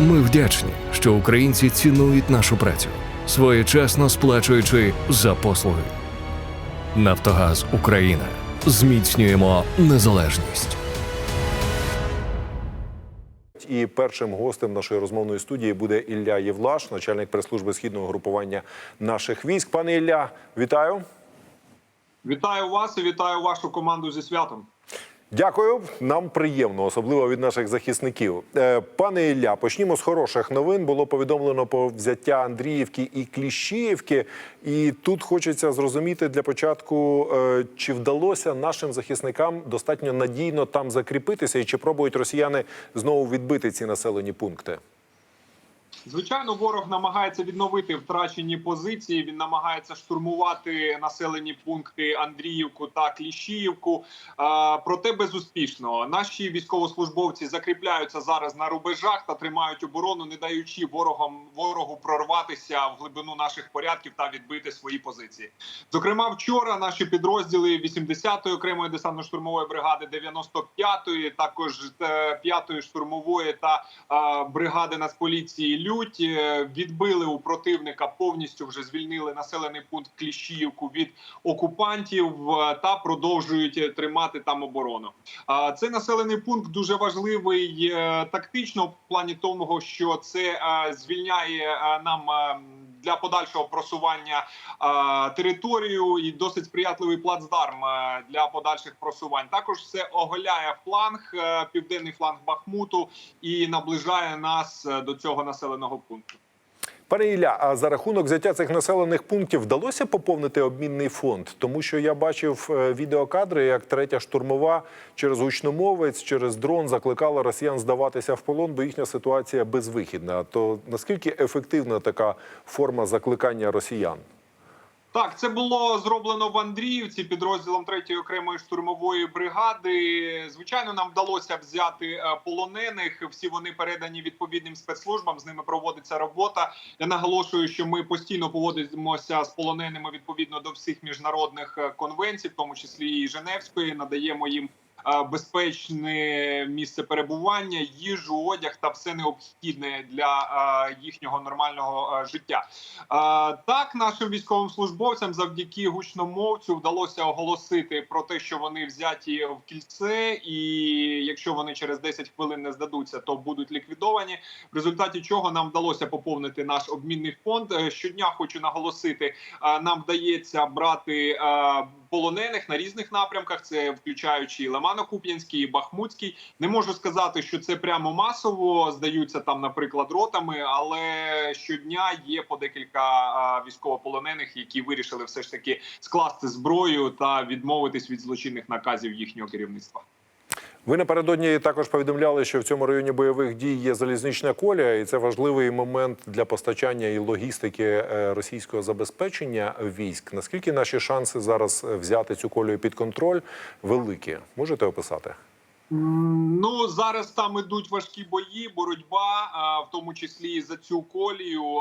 Ми вдячні, що українці цінують нашу працю, своєчасно сплачуючи за послуги. Нафтогаз Україна. Зміцнюємо незалежність. І першим гостем нашої розмовної студії буде Ілля Євлаш, начальник прес-служби східного групування наших військ. Пане Ілля, вітаю. Вітаю вас і вітаю вашу команду зі святом. Дякую. Нам приємно, особливо від наших захисників. Е, Пане Ілля, почнімо з хороших новин. Було повідомлено про взяття Андріївки і Кліщіївки. І тут хочеться зрозуміти для початку, е, чи вдалося нашим захисникам достатньо надійно там закріпитися, і чи пробують росіяни знову відбити ці населені пункти. Звичайно, ворог намагається відновити втрачені позиції. Він намагається штурмувати населені пункти Андріївку та Кліщіївку. Проте безуспішно. Наші військовослужбовці закріпляються зараз на рубежах та тримають оборону, не даючи ворогам ворогу прорватися в глибину наших порядків та відбити свої позиції. Зокрема, вчора наші підрозділи 80-ї окремої десантно-штурмової бригади, 95-ї, також е, 5-ї штурмової та е, бригади Нацполіції Лють е, відбили у противника повністю вже звільнили населений пункт Кліщіївку від окупантів е, та продовжують е, тримати там оборону. А Цей населений пункт дуже важливий тактично в плані того, що це звільняє нам е, для подальшого просування е, територію і досить сприятливий плацдарм е, для подальших просувань. Також це оголяє фланг, е, південний фланг Бахмуту і наближає нас е, до цього населеного пункту. Пане Ілля, а за рахунок взяття цих населених пунктів вдалося поповнити обмінний фонд? Тому що я бачив е, відеокадри, як третя штурмова через гучномовець, через дрон закликала росіян здаватися в полон, бо їхня ситуація безвихідна. То наскільки ефективна така форма закликання росіян? Так, це було зроблено в Андріївці підрозділом 3-ї окремої штурмової бригади. Звичайно, нам вдалося взяти е, полонених. Всі вони передані відповідним спецслужбам. З ними проводиться робота. Я наголошую, що ми постійно поводимося з полоненими відповідно до всіх міжнародних е, конвенцій, в тому числі і Женевської. Надаємо їм безпечне місце перебування, їжу, одяг та все необхідне для е, їхнього нормального е, життя. Е, Так, нашим військовим службовцям завдяки гучномовцю вдалося оголосити про те, що вони взяті в кільце, і якщо вони через 10 хвилин не здадуться, то будуть ліквідовані. В результаті чого нам вдалося поповнити наш обмінний фонд. Е, Щодня хочу наголосити, е, нам вдається брати е, полонених на різних напрямках. Це включаючи і Лимано-Куп'янський, і Бахмутський. Не можу сказати, що це прямо масово здаються там, наприклад, ротами, але щодня є по декілька військовополонених, які вирішили все ж таки скласти зброю та відмовитись від злочинних наказів їхнього керівництва. Ви напередодні також повідомляли, що в цьому районі бойових дій є залізнична колія, і це важливий момент для постачання і логістики е, російського забезпечення військ. Наскільки наші шанси зараз е, взяти цю колію під контроль великі? Можете описати? Ну зараз там ідуть важкі бої, боротьба, в тому числі і за цю колію.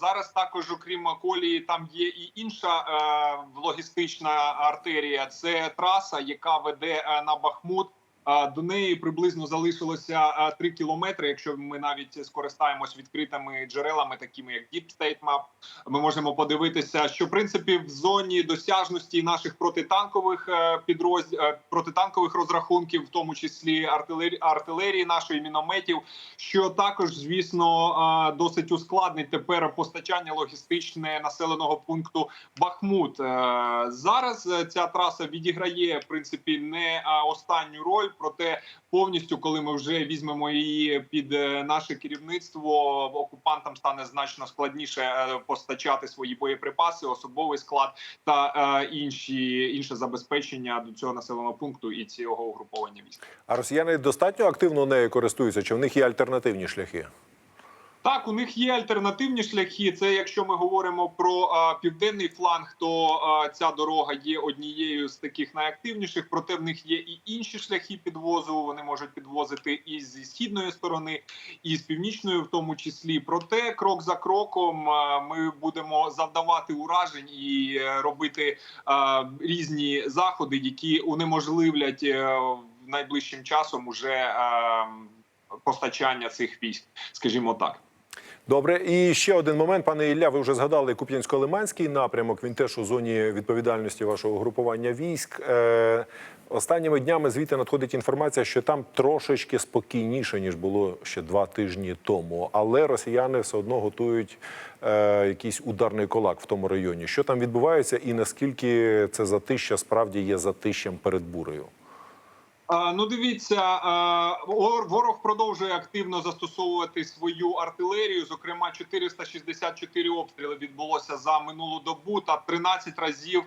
Зараз також, окрім колії, там є і інша е, логістична артерія. Це траса, яка веде на Бахмут. До неї приблизно залишилося 3 кілометри. Якщо ми навіть скористаємось відкритими джерелами, такими як Deep State Map, ми можемо подивитися, що в принципі в зоні досяжності наших протитанкових е, підрозділ е, протитанкових розрахунків, в тому числі артилерії, артилерії нашої мінометів, що також, звісно, досить ускладнить тепер постачання логістичне населеного пункту Бахмут. Е, Зараз ця траса відіграє в принципі не останню роль, проте повністю, коли ми вже візьмемо її під е, наше керівництво, окупантам стане значно складніше е, постачати свої боєприпаси, особовий склад та е, інші інше забезпечення до цього населеного пункту і цього угруповання військ. А росіяни достатньо активно нею користуються? Чи в них є альтернативні шляхи? Так, у них є альтернативні шляхи. Це якщо ми говоримо про а, південний фланг, то а, ця дорога є однією з таких найактивніших. Проте в них є і інші шляхи підвозу. Вони можуть підвозити і зі східної сторони, і з північної, в тому числі. Проте крок за кроком а, ми будемо завдавати уражень і е, робити а, різні заходи, які унеможливлять е, найближчим часом уже. е, постачання цих військ, скажімо так. Добре, і ще один момент, пане Ілля. Ви вже згадали Куп'янсько-Лиманський напрямок. Він теж у зоні відповідальності вашого групування військ. Е, останніми днями звідти надходить інформація, що там трошечки спокійніше ніж було ще два тижні тому. Але росіяни все одно готують е, якийсь ударний кулак в тому районі. Що там відбувається, і наскільки це затища справді є затищем перед бурею? Ну, дивіться, ворог продовжує активно застосовувати свою артилерію. Зокрема, 464 обстріли відбулося за минулу добу, та 13 разів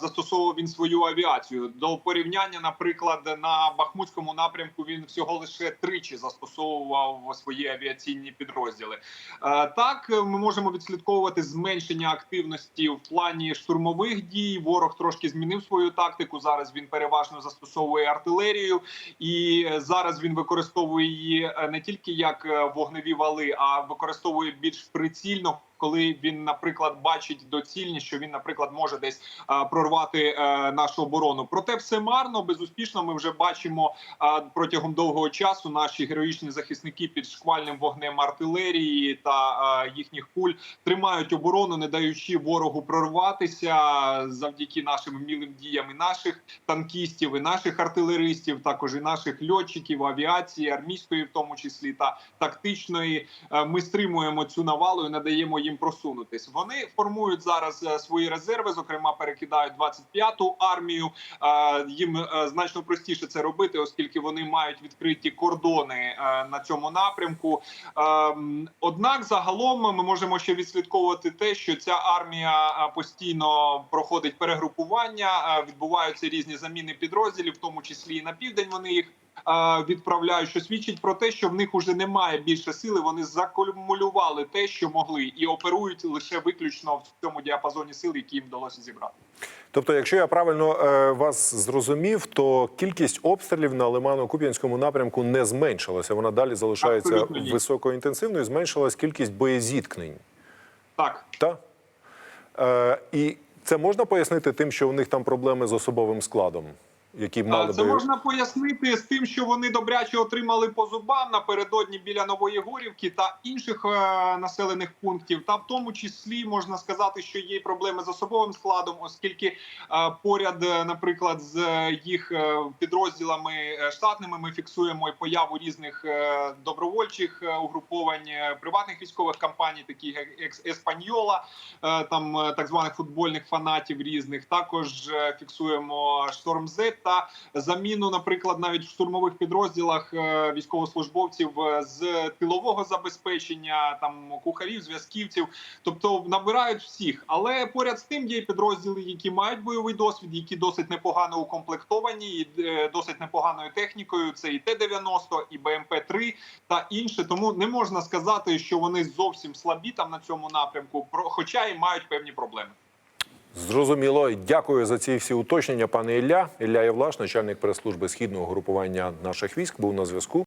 застосовував він свою авіацію. До порівняння, наприклад, на Бахмутському напрямку він всього лише тричі застосовував свої авіаційні підрозділи. Так, ми можемо відслідковувати зменшення активності в плані штурмових дій. Ворог трошки змінив свою тактику. Зараз він переважно застосовує артилерію, і е, зараз він використовує її е, не тільки як е, вогневі вали, а використовує більш прицільно. Коли він, наприклад, бачить доцільність, що він, наприклад, може десь прорвати е, нашу оборону, проте все марно, безуспішно. Ми вже бачимо протягом довгого часу наші героїчні захисники під шквальним вогнем артилерії та їхніх куль тримають оборону, не даючи ворогу прорватися завдяки нашим вмілим діям і наших танкістів, і наших артилеристів, також і наших льотчиків, авіації, армійської, в тому числі та тактичної. Е, Ми стримуємо цю навалу і надаємо їм просунутись. Вони формують зараз е, свої резерви, зокрема перекидають 25-ту армію. Е, Їм е, значно простіше це робити, оскільки вони мають відкриті кордони на цьому напрямку. Ем, Однак, загалом ми можемо ще відслідковувати те, що ця армія постійно проходить перегрупування, відбуваються різні заміни підрозділів, в тому числі і на південь. Вони їх відправляють, що свідчить про те, що в них уже немає більше сили. Вони закумулювали те, що могли, і оперують лише виключно в цьому діапазоні сил, які їм вдалося зібрати. Тобто, якщо я правильно е, вас зрозумів, то кількість обстрілів на Лимано-Куп'янському напрямку не зменшилася. Вона далі залишається Абсолютно високоінтенсивною. Зменшилась кількість боєзіткнень. Так. Та? Е, і це можна пояснити тим, що у них там проблеми з особовим складом, які мали Це би можна пояснити з тим, що вони добряче отримали по зубам напередодні біля Нової Горівки та інших е, населених пунктів. Та в тому числі можна сказати, що є проблеми з особовим складом, оскільки е, поряд, е, наприклад, з е, їх е, підрозділами штатними ми фіксуємо і появу різних е, добровольчих е, угруповань е, приватних військових компаній, таких як Еспаньола, е, там е, так званих футбольних фанатів різних. Також е, фіксуємо Шторм Z та заміну, наприклад, навіть в штурмових підрозділах е, військовослужбовців е, з тилового забезпечення, там кухарів, зв'язківців, тобто набирають всіх. Але поряд з тим є підрозділи, які мають бойовий досвід, які досить непогано укомплектовані, і е, досить непоганою технікою. Це і Т-90, і БМП-3 та інше. Тому не можна сказати, що вони зовсім слабі там на цьому напрямку, хоча і мають певні проблеми. Зрозуміло. Дякую за ці всі уточнення, пане Ілля. Ілля Євлаш, начальник прес-служби східного групування наших військ, був на зв'язку.